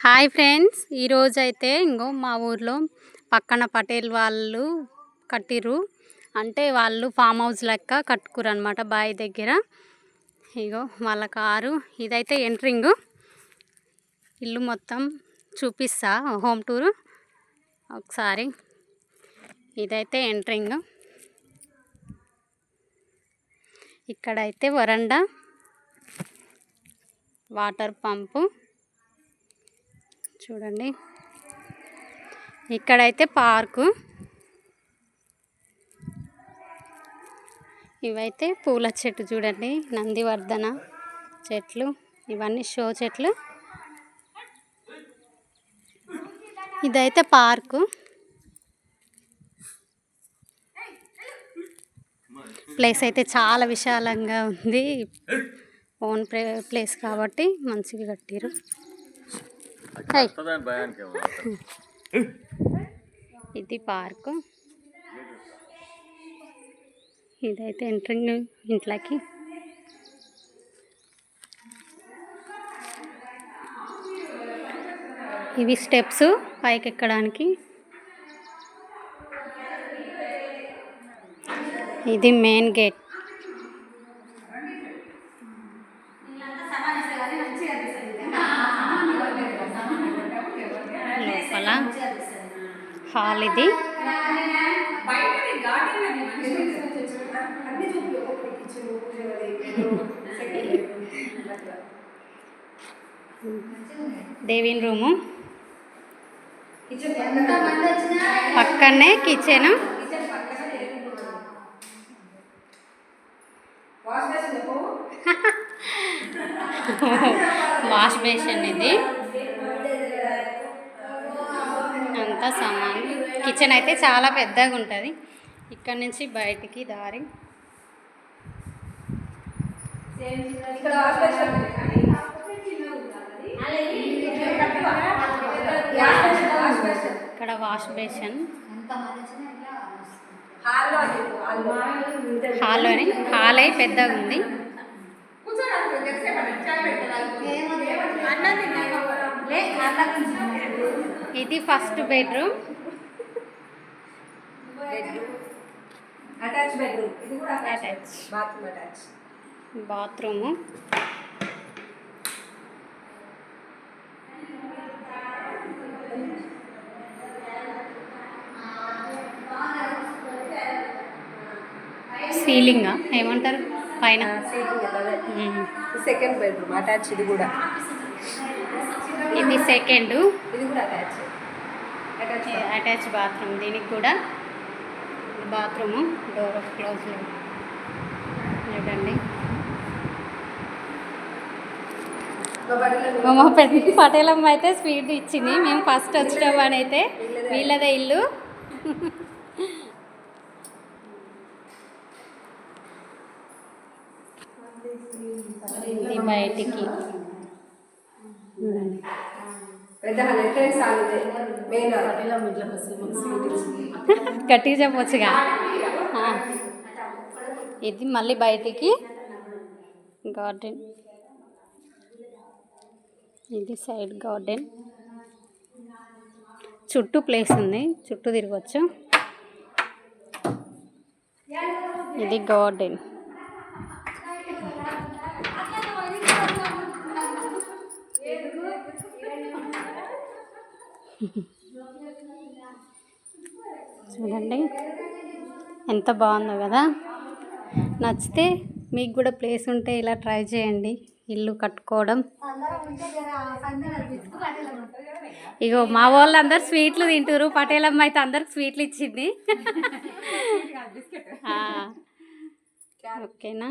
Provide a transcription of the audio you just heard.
Hi friends ఈరోజు అయితే ఇంకో మా ఊర్లో పక్కన పటేల్ వాళ్ళు కట్టిర్రు. అంటే వాళ్ళు ఫామ్ హౌస్ లెక్క కట్టుకురు అనమాట బావి దగ్గర. ఇగో వాళ్ళ కారు ఇదైతే ఎంట్రింగ్. ఇల్లు మొత్తం చూపిస్తా హోమ్ టూరు. ఒకసారి ఇదైతే ఎంట్రింగ్. ఇక్కడైతే వరండా వాటర్ పంపు. చూడండి. ఇక్కడైతే పార్కు. ఇవైతే పూల చెట్టు చూడండి. నందివర్ధన చెట్లు. ఇవన్నీ షో చెట్లు. ఇదైతే పార్కు. ప్లేస్ అయితే చాలా విశాలంగా ఉంది. ఓన్ ప్లే ప్లేస్ కాబట్టి మంచిగా కట్టారు ఇది పార్కు. ఇదైతే ఎంట్రింగ్ ఇంట్లోకి. ఇవి స్టెప్స్ పైకి ఎక్కడానికి ఇది మెయిన్ గేట్. లోపల హాల్ ఇది. దేవిన్ రూము. పక్కనే కిచెన్ వాష్ బేసిన్ ఇది. అంతా సామాన్ కిచెన్ అయితే చాలా పెద్దగా ఉంటుంది. ఇక్కడ నుంచి బయటికి దారి. ఇక్కడ వాష్ బేసిన్ హాల్లోని హాల్ అయి పెద్దగా ఉంది. ఇది ఫస్ట్ బెడ్రూమ్. అటాచ్ బెడ్రూమ్ ఇది కూడా attach Attach. Bathroom attach bathroom సీలింగా ఏమంటారు? పైన. సెకండ్ బెడ్రూమ్ అటాచ్ ఇది కూడా. ఇది సెకండ్ అటాచ్. బాత్రూమ్. దీనికి కూడా బాత్రూము డోర్ క్లోజ్ చూడండి. మా పెద్ద పటేలమ్మ అయితే స్వీట్ ఇచ్చింది. మేము ఫస్ట్ వచ్చినామని అయితే వీళ్ళదే ఇల్లు. బయటికి. చూడండి. గట్టిగా చెప్పవచ్చుగా. ఇది మళ్ళీ బయటికి. గార్డెన్. ఇది సైడ్ గార్డెన్. చుట్టూ ప్లేస్ ఉంది. చుట్టూ తిరగచ్చు. ఇది గార్డెన్. చూడండి. ఎంత బాగుందో కదా. నచ్చితే మీకు కూడా ప్లేస్ ఉంటే ఇలా ట్రై చేయండి. ఇల్లు కట్టుకోవడం. ఇగో మా వాళ్ళు అందరు స్వీట్లు తింటారు పటేలమ్మ అయితే అందరికి స్వీట్లు ఇచ్చింది. ఓకేనా?